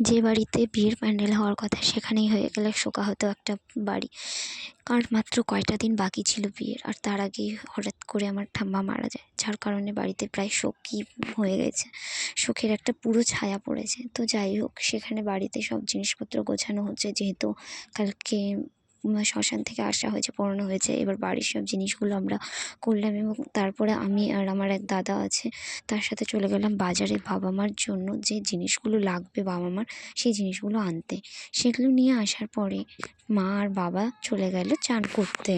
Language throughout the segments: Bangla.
যে বাড়িতে বিয়ের প্যান্ডেল হওয়ার কথা সেখানেই হয়ে গেলে শোকা হতো একটা বাড়ি। কারণ মাত্র কয়টা দিন বাকি ছিল বিয়ের? আর তার আগেই হঠাৎ করে আমার ঠাম্মা মারা যায়, যার কারণে বাড়িতে প্রায় শোকই হয়ে গেছে। শোকের একটা পুরো ছায়া পড়েছে। তো যাই হোক, সেখানে বাড়িতে সব জিনিসপত্র গোছানো হচ্ছে, যেহেতু কালকে শ্মশান থেকে আসা হয়েছে, পড়ানো হয়েছে। এবার বাড়ির সব জিনিসগুলো আমরা করলাম এবং তারপরে আমি আর আমার এক দাদা আছে, তার সাথে চলে গেলাম বাজারে বাবা মার জন্য। যে জিনিসগুলো লাগবে বাবা মার সেই জিনিসগুলো আনতে। সেগুলো নিয়ে আসার পরে মা আর বাবা চলে গেল চান করতে।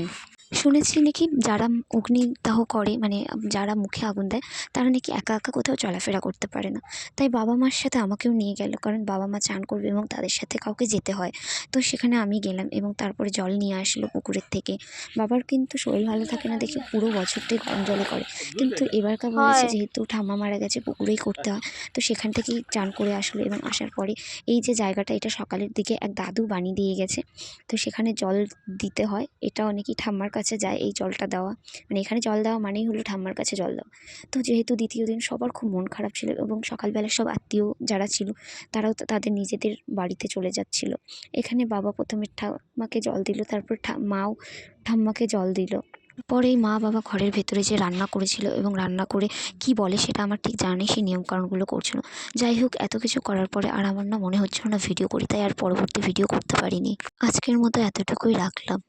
শুনেছি নাকি যারা অগ্নিদাহ করে মানে যারা মুখে আগুন দেয় তারা নাকি একা একা কোথাও চলাফেরা করতে পারে না। তাই বাবা মার সাথে আমাকেও নিয়ে গেল কারণ বাবা মা চান করবে এবং তাদের সাথে কাউকে যেতে হয়। তো সেখানে আমি গেলাম এবং তারপরে জল নিয়ে আসলো পুকুরের থেকে। বাবার কিন্তু শরীর ভালো থাকে না দেখে পুরো বছরটাই গরম জলে করে। কিন্তু এবারকার বলেছে যেহেতু ঠাম্মা মারা গেছে পুকুরেই করতে হয়। তো সেখান থেকেই চান করে আসলো এবং আসার পরে এই যে জায়গাটা এটা সকালের দিকে এক দাদু বানিয়ে দিয়ে গেছে। তো সেখানে জল দিতে হয়। এটা অনেকেই ঠাম্মার কাছে যায় এই জলটা দেওয়া। মানে এখানে জল দেওয়া মানেই হলো ঠাম্মার কাছে জল দেওয়া। তো যেহেতু দ্বিতীয় দিন সবার খুব মন খারাপ ছিল এবং সকালবেলা সব আত্মীয় যারা ছিল, তারাও তাদের নিজেদের বাড়িতে চলে যাচ্ছিল। এখানে বাবা প্রথমে ঠাম্মাকে জল দিল, তারপর মাও ঠাম্মাকে জল দিল। পরে মা বাবা ঘরের ভেতরে যে রান্না করেছিল এবং রান্না করে কি বলে সেটা আমার ঠিক জানা সেই নিয়মকানুনগুলো করছিল যাই হোক, এত কিছু করার পরে আর আমার না মনে হচ্ছিল না ভিডিও করি, তাই আর পরবর্তী ভিডিও করতে পারিনি। আজকের মতো এতটুকুই রাখলাম।